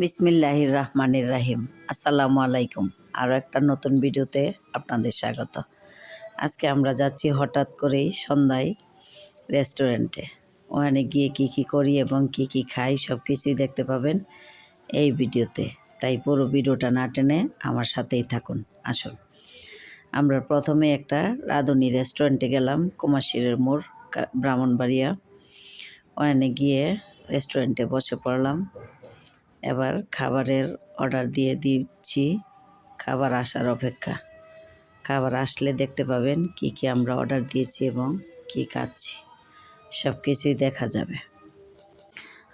বিসমিল্লাহির রহমানির রাহিম আসসালামু আলাইকুম। আরও একটা নতুন ভিডিওতে আপনাদের স্বাগত। আজকে আমরা যাচ্ছি হঠাৎ করেই সন্ধ্যায় রেস্টুরেন্টে। ওখানে গিয়ে কি কি করি এবং কি কি খাই সব কিছুই দেখতে পাবেন এই ভিডিওতে। তাই পুরো ভিডিওটা না টেনে আমার সাথেই থাকুন। আসুন। আমরা প্রথমে একটা রাঁধুনি রেস্টুরেন্টে গেলাম কুমাশিরের মোড় ব্রাহ্মণবাড়িয়া। ওখানে গিয়ে রেস্টুরেন্টে বসে পড়লাম। এবার খাবারের অর্ডার দিয়ে দিচ্ছি। খাবার আসার অপেক্ষা। খাবার আসলে দেখতে পাবেন কি কি আমরা অর্ডার দিয়েছি এবং কি খাচ্ছি। সব কিছুই দেখা যাবে।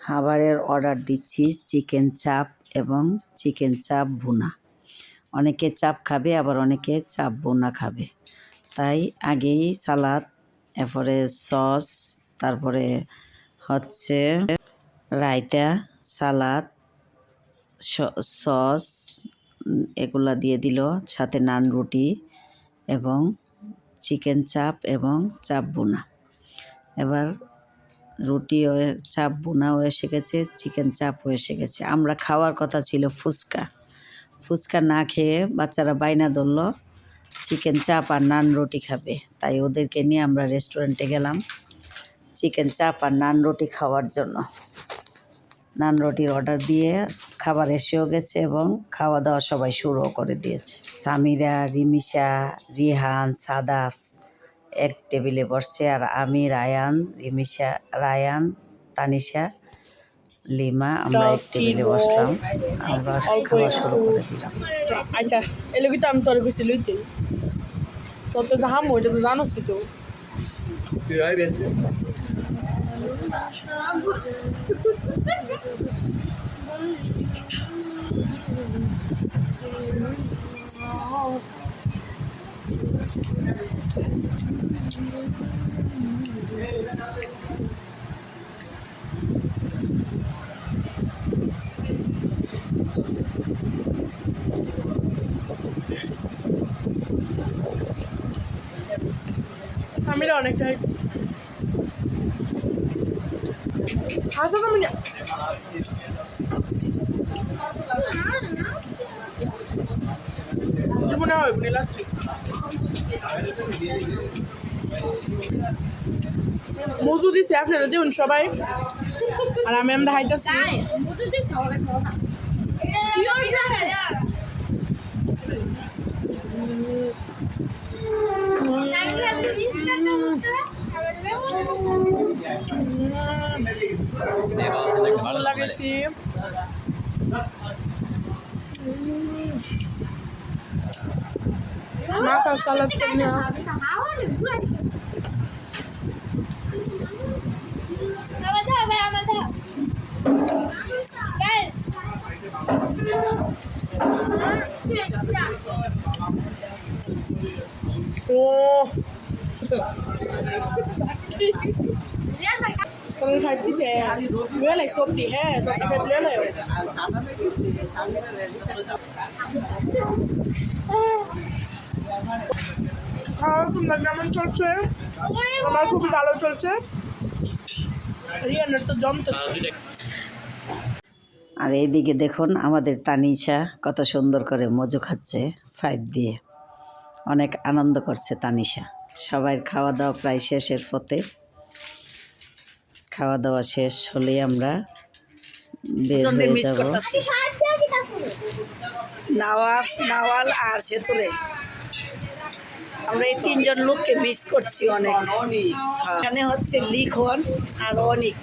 খাবারের অর্ডার দিচ্ছি চিকেন চাপ এবং চিকেন চাপ ভুনা। অনেকে চাপ খাবে, আবার অনেকে চাপ ভুনা খাবে। তাই আগেই সালাদ, এরপরে সস, তারপরে হচ্ছে রায়তা, সালাদ সস এগুলা দিয়ে দিল। সাথে নান রুটি এবং চিকেন চাপ এবং চাপ বোনা এবার রুটি চাপ বোনাও এসে গেছে, চিকেন চাপও এসে গেছে। আমরা খাওয়ার কথা ছিল ফুচকা। ফুচকা না খেয়ে বাচ্চারা বাইনা ধরলো, চিকেন চাপ আর নান রুটি খাবে। তাই ওদেরকে নিয়ে আমরা রেস্টুরেন্টে গেলাম, চিকেন চাপ আর নান রুটি খাওয়ার জন্য। নান রুটির অর্ডার দিয়ে খাবার এসেও গেছে এবং খাওয়া দাওয়া সবাই শুরুও করে দিয়েছে। সামিরা রিমিশা রিহান সাদাফ এক টেবিলে বসছে আর আমি রায়ান রিমিশা রায়ান তানিশা লিমা আমরা এক টেবিলে বসলাম। আমরা খাওয়া শুরু করে দিলাম। আচ্ছা এলে কিন্তু আমি তোর তো ওইটা তো জানোস তো। আমিরা অনেকটা হাসা আমি জীবনে হয় বলে লাগছে মজু দিছে আপনারা দেখুন সবাই। আর আমি আমরা হাইতাছি Marco Salapina. Guys. Oh. तुम थर्टी से मेरा लाइक सोप दी है थर्टी फाइव ले लो খাওয়া তোমার কেমন চলছে? আমার খুবই ভালো চলছে। রিয়ানের তো জমতেছে আর এইদিকে দেখুন আমাদের তানিশা কত সুন্দর করে মজু খাচ্ছে ফাইভ দিয়ে। অনেক আনন্দ করছে তানিশা। সবাই খাওয়া দাওয়া প্রায় শেষের পথে। খাওয়া দাওয়া শেষ হলেই আমরা বের হয়ে যাব। নওয়াফ নাওয়াল আর সেতুরে। আমরা এই তিনজন লোককে মিস করছি অনেক। এখানে হচ্ছে লিখন আর অনিক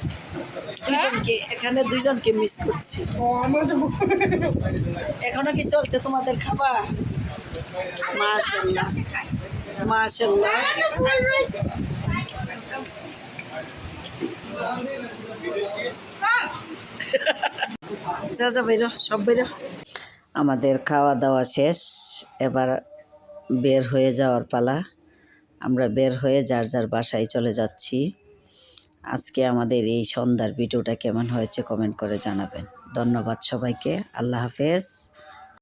দুজনকে, এখানে দুইজনকে মিস করছি। এখনও কি চলছে তোমাদের খাবার? মাশাল্লাহ মাশাল্লাহ যা যা, বেরো, সব বেরো। আমাদের খাওয়া দাওয়া শেষ। এবার বের হয়ে যাওয়ার পালা। আমরা বের হয়ে যার যার বাসায় চলে যাচ্ছি। আজকে আমাদের এই সন্ধ্যার ভিডিওটা কেমন হয়েছে কমেন্ট করে জানাবেন। ধন্যবাদ সবাইকে। আল্লাহ হাফেজ।